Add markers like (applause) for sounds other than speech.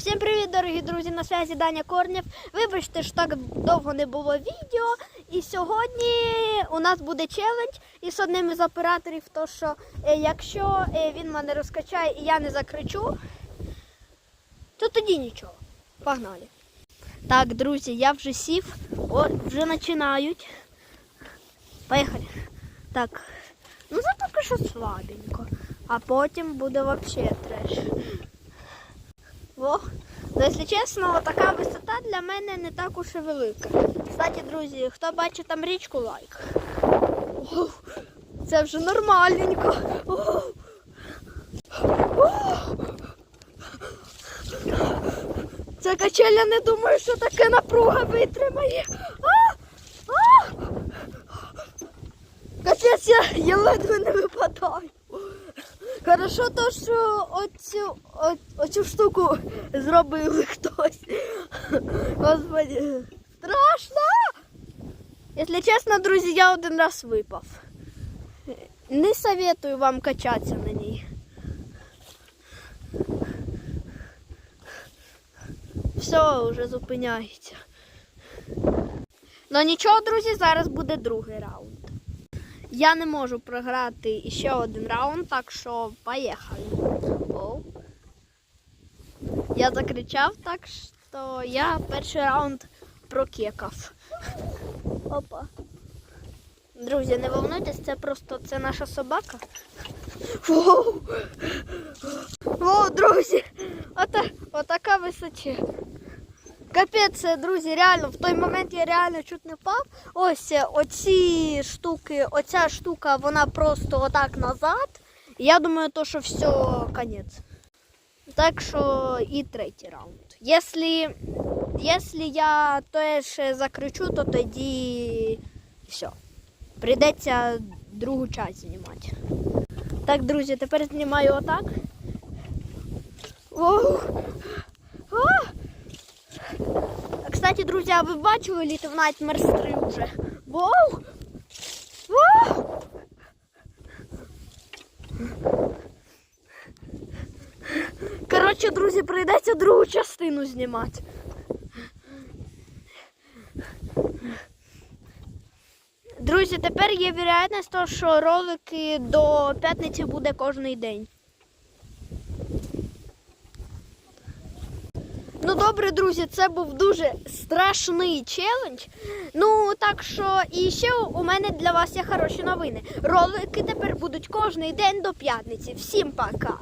Всім привіт, дорогі друзі! На связі Даня Корнєв. Вибачте, що так довго не було відео. І сьогодні у нас буде челендж із одним із операторів. То що е, якщо е, він мене розкачає і я не закричу, то тоді нічого. Погнали. Так, друзі, я вже сів, О, вже починають. Поїхали. Так. Ну це поки що слабенько. А потім буде взагалі треш. О, ну, якщо чесно, така висота для мене не так уж і велика. Кстати, друзі, хто бачить там річку, лайк. О, це вже нормальненько. О. Ця качеля не думаю, що таке напруга витримає. А! Капець, я, я ледве не випадаю. Хорошо то, що оцю, оцю штуку зробив хтось. Господи, страшно! Якщо чесно, друзі, я один раз випав. Не советую вам качатися на ній. Все, вже зупиняється. Ну нічого, друзі, зараз буде другий раунд. Я не можу програти ще один раунд, так що поїхали. Оу. Я закричав, так що я перший раунд прокекав. (laughs) Опа. Друзі, не волнуйтесь, це просто це наша собака. Воу. Воу, друзі, ота, отака височа. Капець, друзі, реально, в той момент я реально чуть не впав. Ось е, оці штуки, оця штука, вона просто отак назад. Я думаю, то, що все, конець. Так що і третій раунд. Якщо, якщо я теж закричу, то тоді все. Прийдеться другу часть знімати. Так, друзі, тепер знімаю отак. Оу. А! Кстати, друзі, ви бачили Little Nightmares 3 вже? Воу! Воу! Коротше, друзі, прийдеться другу частину знімати. Друзі, тепер є вірогідність, що ролики до п'ятниці буде кожен день. Ну добре, друзі, це був дуже страшний челендж. Ну так що і ще у мене для вас є хороші новини. Ролики тепер будуть кожний день до п'ятниці. Всім пока!